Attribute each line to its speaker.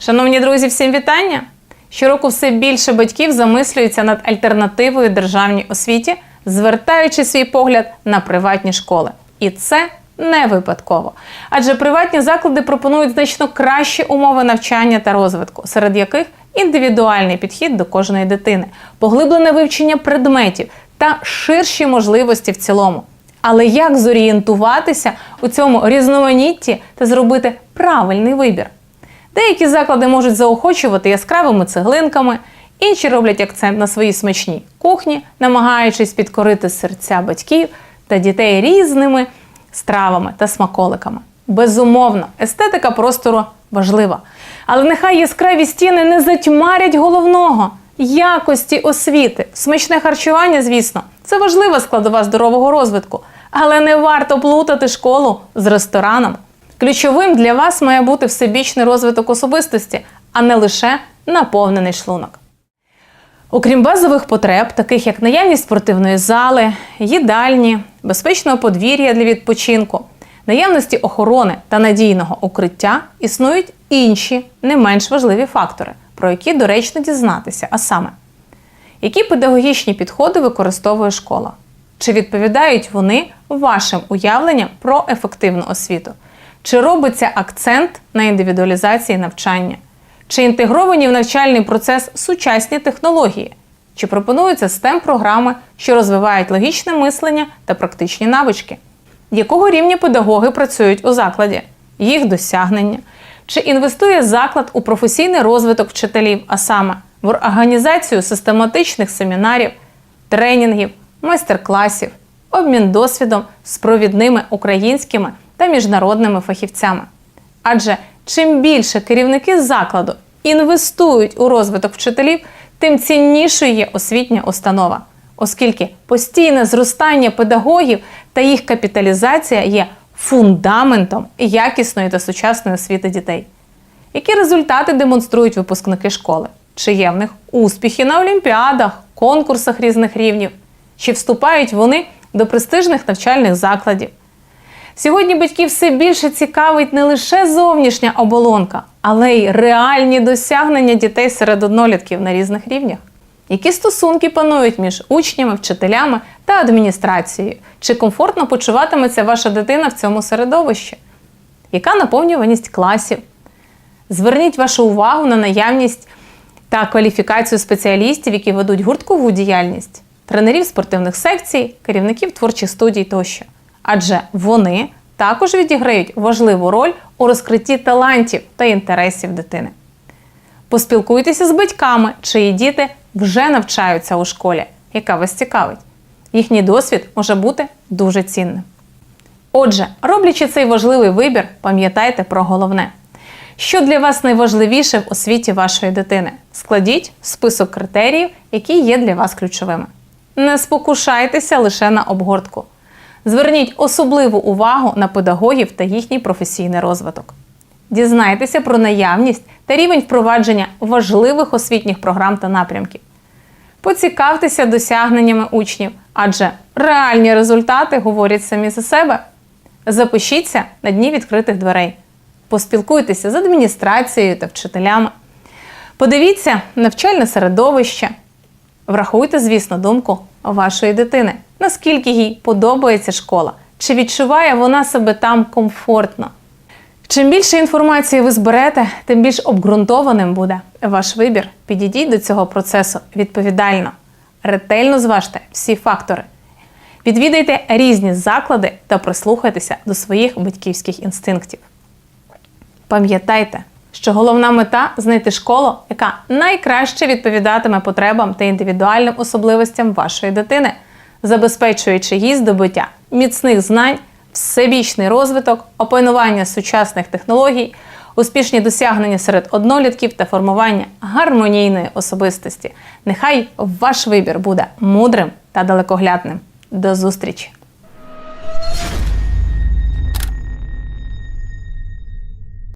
Speaker 1: Шановні друзі, всім вітання! Щороку все більше батьків замислюються над альтернативою державній освіті, звертаючи свій погляд на приватні школи. І це не випадково. Адже приватні заклади пропонують значно кращі умови навчання та розвитку, серед яких індивідуальний підхід до кожної дитини, поглиблене вивчення предметів та ширші можливості в цілому. Але як зорієнтуватися у цьому різноманітті та зробити правильний вибір? Деякі заклади можуть заохочувати яскравими цеглинками, інші роблять акцент на своїй смачній кухні, намагаючись підкорити серця батьків та дітей різними стравами та смаколиками. Безумовно, естетика простору важлива. Але нехай яскраві стіни не затьмарять головного якості освіти. Смачне харчування, звісно, це важлива складова здорового розвитку. Але не варто плутати школу з рестораном. Ключовим для вас має бути всебічний розвиток особистості, а не лише наповнений шлунок. Окрім базових потреб, таких як наявність спортивної зали, їдальні, безпечного подвір'я для відпочинку, наявності охорони та надійного укриття, існують інші не менш важливі фактори, про які доречно дізнатися, а саме, які педагогічні підходи використовує школа? Чи відповідають вони вашим уявленням про ефективну освіту? Чи робиться акцент на індивідуалізації навчання? Чи інтегровані в навчальний процес сучасні технології? Чи пропонуються stem програми, що розвивають логічне мислення та практичні навички? Якого рівня педагоги працюють у закладі? Їх досягнення? Чи інвестує заклад у професійний розвиток вчителів, а саме в організацію систематичних семінарів, тренінгів, майстер-класів, обмін досвідом з провідними українськими та міжнародними фахівцями? Адже чим більше керівники закладу інвестують у розвиток вчителів, тим ціннішою є освітня установа, оскільки постійне зростання педагогів та їх капіталізація є фундаментом якісної та сучасної освіти дітей. Які результати демонструють випускники школи? Чи є в них успіхи на олімпіадах, конкурсах різних рівнів? Чи вступають вони до престижних навчальних закладів? Сьогодні батьків все більше цікавить не лише зовнішня оболонка, але й реальні досягнення дітей серед однолітків на різних рівнях. Які стосунки панують між учнями, вчителями та адміністрацією? Чи комфортно почуватиметься ваша дитина в цьому середовищі? Яка наповнюваність класів? Зверніть вашу увагу на наявність та кваліфікацію спеціалістів, які ведуть гурткову діяльність, тренерів спортивних секцій, керівників творчих студій тощо. Адже вони також відіграють важливу роль у розкритті талантів та інтересів дитини. Поспілкуйтеся з батьками, чиї діти вже навчаються у школі, яка вас цікавить. Їхній досвід може бути дуже цінним. Отже, роблячи цей важливий вибір, пам'ятайте про головне. Що для вас найважливіше в освіті вашої дитини? Складіть список критеріїв, які є для вас ключовими. Не спокушайтеся лише на обгортку. Зверніть особливу увагу на педагогів та їхній професійний розвиток. Дізнайтеся про наявність та рівень впровадження важливих освітніх програм та напрямків. Поцікавтеся досягненнями учнів, адже реальні результати говорять самі за себе. Запишіться на дні відкритих дверей. Поспілкуйтеся з адміністрацією та вчителями. Подивіться навчальне середовище. Врахуйте, звісно, думку вашої дитини, наскільки їй подобається школа, чи відчуває вона себе там комфортно. Чим більше інформації ви зберете, тим більш обґрунтованим буде ваш вибір. Підійдіть до цього процесу відповідально, ретельно зважте всі фактори. Відвідайте різні заклади та прислухайтеся до своїх батьківських інстинктів. Пам'ятайте, що головна мета знайти школу, яка найкраще відповідатиме потребам та індивідуальним особливостям вашої дитини, забезпечуючи їй здобуття міцних знань, всебічний розвиток, опанування сучасних технологій, успішні досягнення серед однолітків та формування гармонійної особистості. Нехай ваш вибір буде мудрим та далекоглядним. До зустрічі!